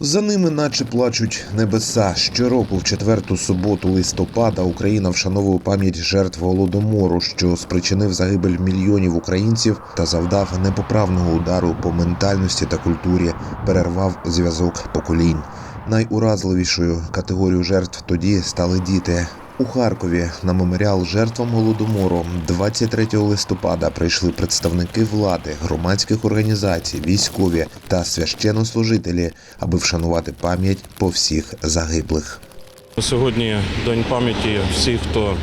За ними, наче плачуть небеса. Щороку, в четверту суботу листопада, Україна вшановує пам'ять жертв голодомору, що спричинив загибель мільйонів українців та завдав непоправного удару по ментальності та культурі, перервав зв'язок поколінь. Найуразливішою категорією жертв тоді стали діти. У Харкові на меморіал жертвам голодомору 23 листопада прийшли представники влади, громадських організацій, військові та священнослужителі, аби вшанувати пам'ять по всіх загиблих. Сьогодні день пам'яті всіх, хто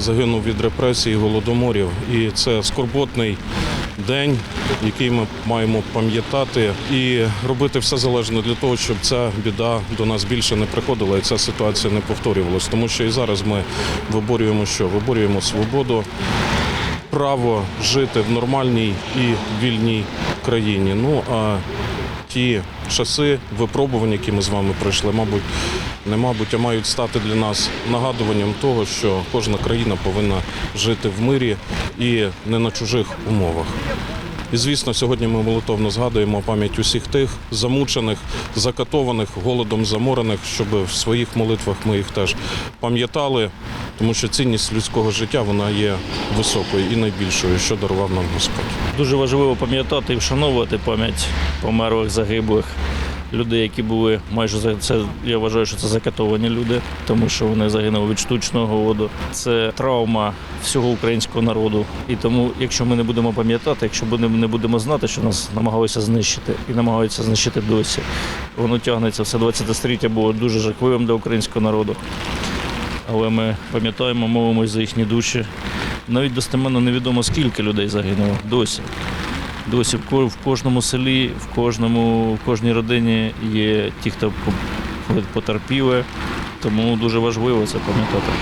загинув від репресій, голодоморів. І це скорботний день, який ми маємо пам'ятати і робити все залежно для того, щоб ця біда до нас більше не приходила і ця ситуація не повторювалась. Тому що і зараз ми виборюємо що? Виборюємо свободу, право жити в нормальній і вільній країні. Ну а ті часи випробувань, які ми з вами пройшли, мабуть, не мабуть, а мають стати для нас нагадуванням того, що кожна країна повинна жити в мирі і не на чужих умовах. І звісно, сьогодні ми молитовно згадуємо пам'ять усіх тих замучених, закатованих, голодом заморених, щоб в своїх молитвах ми їх теж пам'ятали, тому що цінність людського життя вона є високою і найбільшою, що дарував нам Господь. Дуже важливо пам'ятати і вшановувати пам'ять померлих, загиблих людей, які були майже за це. Я вважаю, що це закатовані люди, тому що вони загинули від штучного голоду. Це травма всього українського народу. І тому, якщо ми не будемо пам'ятати, якщо ми не будемо знати, що нас намагалися знищити і намагаються знищити досі, воно тягнеться все 20 століття було дуже жахливим для українського народу. Але ми пам'ятаємо, молимось за їхні душі. Навіть достеменно невідомо, скільки людей загинуло досі. Досі в ко- в кожному селі, в кожному, в кожній родині є ті, хто потерпіли. Тому дуже важливо це пам'ятати.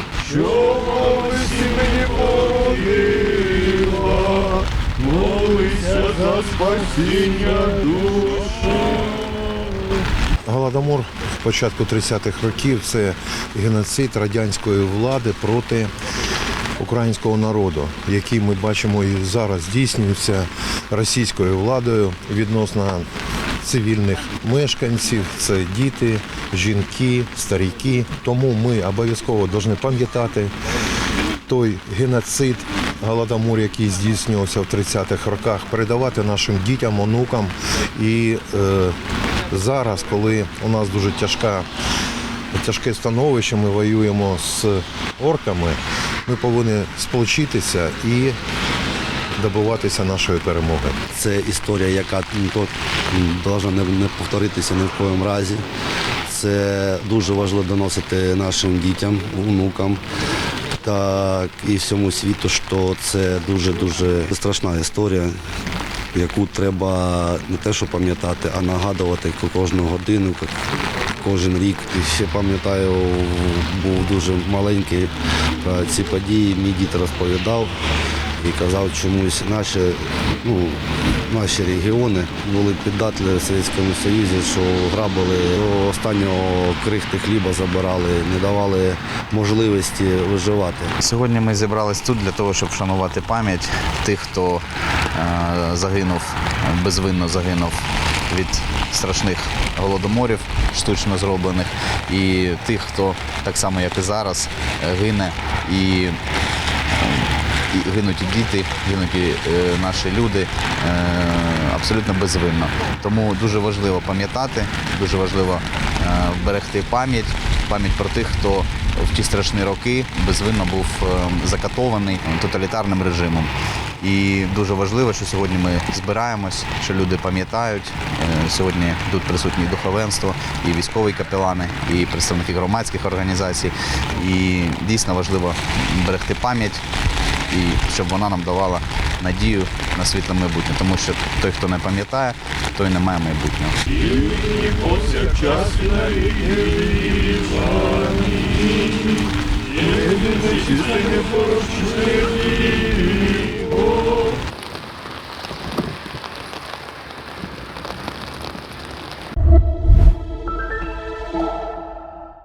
Голодомор в початку 30-х років це геноцид радянської влади проти українського народу, який ми бачимо і зараз здійснюється російською владою відносно цивільних мешканців, це діти, жінки, старіки. Тому ми обов'язково повинні пам'ятати той геноцид, голодомор, який здійснювався в 30-х роках, передавати нашим дітям, онукам. І е, зараз, коли у нас дуже тяжка, тяжке становище, ми воюємо з орками, ми повинні сполучитися і добиватися нашої перемоги. Це історія, яка повинна не повторитися ні в коєму разі. Це дуже важливо доносити нашим дітям, внукам так і всьому світу, що це дуже-дуже страшна історія, яку треба не те, що пам'ятати, а нагадувати кожну годину, кожен рік. Ще пам'ятаю, був дуже маленький про ці події. Мій дід розповідав і казав, чомусь наші, ну, наші регіони були піддатлі в Совєтському Союзі, що грабили до останнього крихти хліба забирали, не давали можливості виживати. Сьогодні ми зібрались тут для того, щоб вшанувати пам'ять тих, хто е, загинув, безвинно загинув від страшних голодоморів, штучно зроблених, і тих, хто так само, як і зараз, е, гине і. і гинуть і діти, гинуть і е, наші люди е, абсолютно безвинно. Тому дуже важливо пам'ятати, дуже важливо е, берегти пам'ять, пам'ять про тих, хто в ті страшні роки безвинно був е, закатований тоталітарним режимом. І дуже важливо, що сьогодні ми збираємось, що люди пам'ятають. Е, Сьогодні тут присутні і духовенство, і військові капелани, і представники громадських організацій. І дійсно важливо берегти пам'ять і щоб вона нам давала надію на світле майбутнє. Тому що той, хто не пам'ятає, той не має майбутнього.